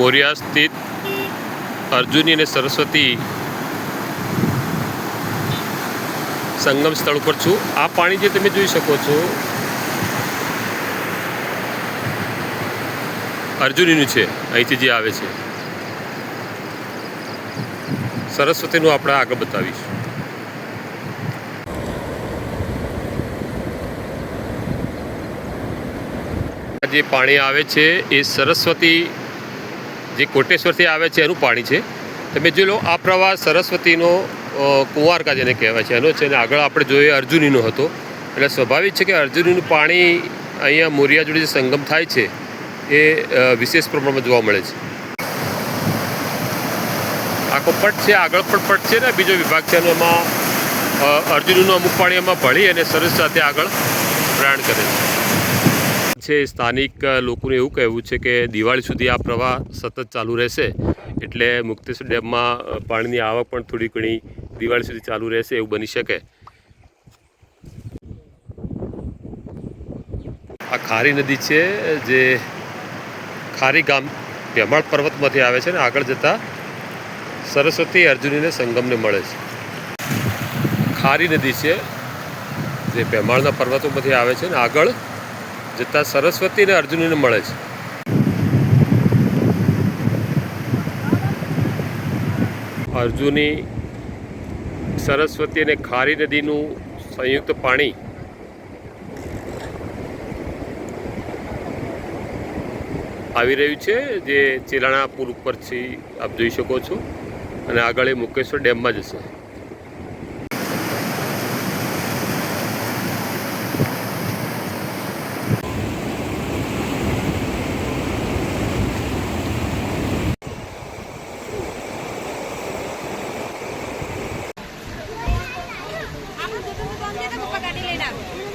મોરિયા સ્થિત અર્જુની અને સરસ્વતી સંગમ સ્થળ ઉપર છું. આ પાણી જે તમે જોઈ શકો છો, અર્જુનીનું છે, અહીંથી જે આવે છે. સરસ્વતીનું આપણે આગળ બતાવીશું. જે પાણી આવે છે, એ સરસ્વતી જે કોટેશ્વરથી આવે છે, એનું પાણી છે. તમે જોઈ લો, આ પ્રવાહ સરસ્વતીનો કુંવારકા જેને કહેવાય છે. એનો છે અને આગળ આપણે જોઈએ અર્જુનીનો હતો. એટલે સ્વાભાવિક છે કે અર્જુનીનું પાણી અહીંયા મોરિયા જોડે જે સંગમ થાય છે, એ વિશેષ પ્રમાણમાં જોવા મળે છે. આખો પટ છે, આગળ પણ પટ છે ને, બીજો વિભાગ છે, એનો એમાં અર્જુનનું અમુક પાણી એમાં ભળી અને સરસ સાથે આગળ પ્રયાણ કરે છે. છે સ્થાનિક લોકોનું એવું કહેવું છે કે દિવાળી સુધી આ પ્રવાહ સતત ચાલુ રહેશે. એટલે મુક્તેશ્વર ડેમમાં પાણીની આવક પણ થોડી ઘણી દિવાળી સુધી ચાલુ રહેશે એવું બની શકે. આ ખારી નદી છે, જે ખારી ગામ, ભેમાળ પર્વતમાંથી આવે છે ને આગળ જતાં સરસ્વતી અર્જુનીને સંગમને મળે છે. ખારી નદી છે, જે ભેમાળના પર્વતોમાંથી આવે છે ને આગળ જતાં સરસ્વતી અને અર્જુનને મળે છે. અર્જુની સરસ્વતી અને ખારી નદીનું સંયુક્ત પાણી આવી રહ્યું છે, જે ચેલાણા પુલ ઉપરથી આપ જોઈ શકો છો. અને આગળ એ મુકેશ્વર ડેમમાં જશે. না।